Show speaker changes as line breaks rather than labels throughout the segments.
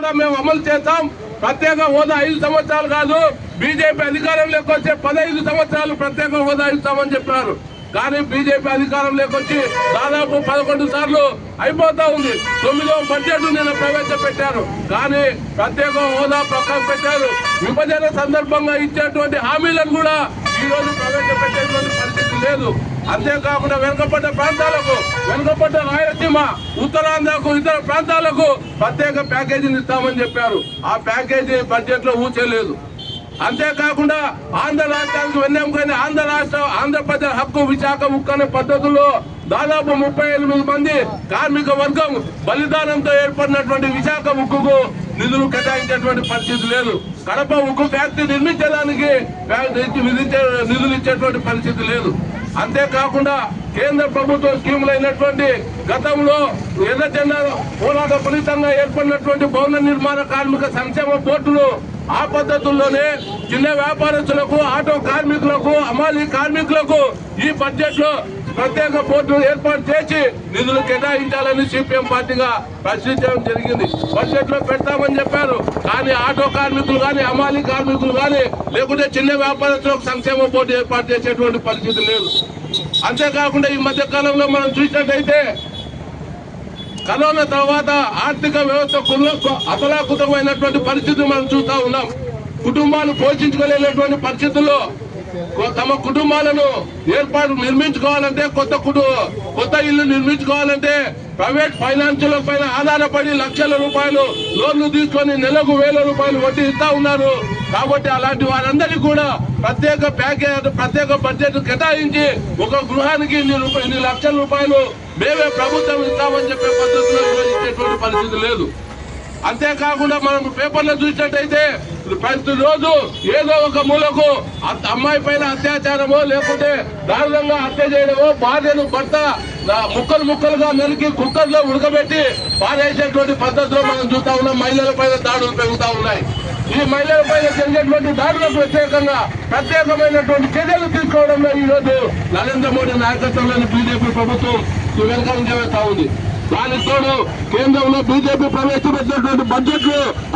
కూడా మేము అమలు చేస్తాం. ప్రత్యేక హోదా ఐదు సంవత్సరాలు కాదు. బీజేపీ అధికారంలోకి వచ్చే పదహైదు సంవత్సరాలు ప్రత్యేక హోదా ఇస్తామని చెప్పారు. కానీ బీజేపీ అధికారంలోకి వచ్చి దాదాపు పదకొండు సార్లు అయిపోతా ఉంది. తొమ్మిదో బడ్జెట్ నిన్న ప్రవేశపెట్టారు. కానీ ప్రత్యేక హోదా పక్కన పెట్టారు. విభజన సందర్భంగా ఇచ్చేటువంటి హామీలను కూడా ఈ రోజు ప్రవేశపెట్టేటువంటి పరిస్థితి లేదు. అంతేకాకుండా వెనుకబడ్డ ప్రాంతాలకు వెనుకబడ్డ పశ్చిమ ఉత్తరాంధ్రకు ఇతర ప్రాంతాలకు ప్రత్యేక ప్యాకేజీని ఇస్తామని చెప్పారు. ఆ ప్యాకేజీ బడ్జెట్లో ఊచలేదు. అంతేకాకుండా ఆంధ్ర రాష్ట్రానికి వెన్నెముకైన ఆంధ్ర రాష్ట్ర ఆంధ్రప్రదేశ్ హక్కు విశాఖ ముక్కు అనే పద్ధతుల్లో దాదాపు ముప్పై ఎనిమిది మంది కార్మిక వర్గం బలిదానంతో ఏర్పడినటువంటి విశాఖ ఉక్కుకు నిధులు కేటాయించేటువంటి పరిస్థితి లేదు. కడప ఉక్కు ఫ్యాక్టరీ నిర్మించడానికి ఫ్యాక్టరీ విధించే నిధులు ఇచ్చేటువంటి పరిస్థితి లేదు. అంతేకాకుండా కేంద్ర ప్రభుత్వ స్కీములు అయినటువంటి గతంలో ఎర్ర జెండా పోరాట ఫలితంగా ఏర్పడినటువంటి భవన నిర్మాణ కార్మిక సంక్షేమ బోర్డులు ఆ పద్ధతుల్లోనే చిన్న వ్యాపారస్తులకు ఆటో కార్మికులకు అమాలి కార్మికులకు ఈ బడ్జెట్లో ప్రత్యేక బోర్డు ఏర్పాటు చేసి నిధులు కేటాయించాలని సిపిఎం పార్టీగా ప్రశ్నించడం జరిగింది. బడ్జెట్లో పెడతామని చెప్పారు. కానీ ఆటో కార్మికులు కానీ అమాలి కార్మికులు కానీ లేకుంటే చిన్న వ్యాపారస్తులకు సంక్షేమ బోర్డు ఏర్పాటు చేసేటువంటి పరిస్థితి లేదు. అంతేకాకుండా ఈ మధ్య కాలంలో మనం చూసినట్టయితే కరోనా తర్వాత ఆర్థిక వ్యవస్థ అతలాకుతమైనటువంటి పరిస్థితి మనం చూస్తా ఉన్నాం. కుటుంబాలు పోషించుకోలేనటువంటి పరిస్థితుల్లో తమ కుటుంబాలను ఏర్పాటు నిర్మించుకోవాలంటే కొత్త కుటుంబ కొత్త ఇల్లు నిర్మించుకోవాలంటే ప్రైవేట్ ఫైనాన్సుల పైన ఆధారపడి లక్షల రూపాయలు లోన్లు తీసుకొని నెలకు వేల రూపాయలు వడ్డీ ఇస్తా ఉన్నారు. కాబట్టి అలాంటి వారందరికీ కూడా ప్రత్యేక ప్యాకేజ్ ప్రత్యేక బడ్జెట్ కేటాయించి ఒక గృహానికి ఇన్ని ఇన్ని లక్షల రూపాయలు మేమే ప్రభుత్వం ఇస్తామని చెప్పే పద్ధతిలో ఈరోజు ఇచ్చేటువంటి పరిస్థితి లేదు. అంతేకాకుండా మనం పేపర్లో చూసినట్టయితే ప్రతి రోజు ఏదో ఒక మూలకు అమ్మాయి పైన అత్యాచారమో లేకుంటే దారుణంగా హత్య చేయడమో భార్యను భర్త ముక్కలు ముక్కలుగా నరికి కుక్కర్లో ఉడకబెట్టి పారేసేటువంటి పద్ధతిలో మనం చూస్తా ఉన్నాం. మహిళల పైన దాడులు పెరుగుతా ఉన్నాయి. ఈ మహిళల పైన జరిగేటువంటి దాడులకు వ్యతిరేకంగా ప్రత్యేకమైనటువంటి చర్యలు తీసుకోవడంలో ఈరోజు రోజు నరేంద్ర మోడీ నాయకత్వంలోని బీజేపీ ప్రభుత్వం వెనక ఉంది. దానికి తోడు కేంద్రంలో బీజేపీ ప్రవేశపెట్టినటువంటి బడ్జెట్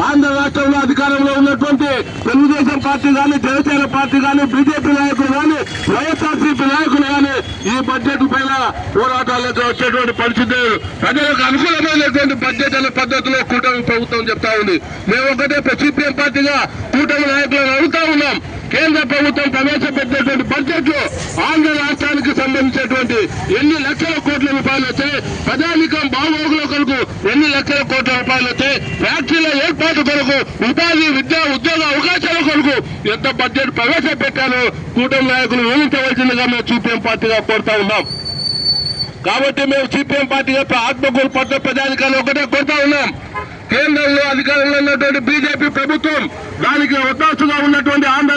ఆంధ్ర రాష్ట్రంలో అధికారంలో ఉన్నటువంటి తెలుగుదేశం పార్టీ కానీ జనసేన పార్టీ కానీ బీజేపీ నాయకులు కానీ వైఎస్ఆర్సీపీ నాయకులు కానీ ఈ బడ్జెట్ పైన పోరాటాలకు వచ్చేటువంటి పరిస్థితి ప్రజలకు అనుకూలమైనటువంటి బడ్జెట్ అనే పద్ధతిలో కూటమి ప్రభుత్వం చెప్తా ఉంది. మేము ఒకటే సిపిఎం పార్టీగా కూటమి నాయకులను అడుగుతా ఉన్నాం. కేంద్ర ప్రభుత్వం ప్రవేశపెట్టినటువంటి బడ్జెట్లో ఆంధ్ర రాష్ట్రానికి సంబంధించినటువంటి ఎన్ని లక్షల కోట్ల రూపాయలు వచ్చాయి? ప్రజానికం బాగోగుల కొరకు ఎన్ని లక్షల కోట్ల రూపాయలు వచ్చాయి? ఫ్యాక్టరీల ఏర్పాటు కొరకు ఉపాధి విద్యా ఉద్యోగ అవకాశాల కొరకు ఎంత బడ్జెట్ ప్రవేశపెట్టారో కూటమి నాయకులు ఊహించవలసిందిగా మేము సిపిఎం పార్టీగా కోరుతా ఉన్నాం. కాబట్టి మేము సిపిఎం పార్టీగా ఆత్మకూరు పట్ల ప్రజాధికారులు ఒకటే కోరుతా ఉన్నాం. కేంద్రంలో అధికారంలో ఉన్నటువంటి బీజేపీ ప్రభుత్వం దానికి ఒత్తాసుగా ఉన్నటువంటి ఆంధ్ర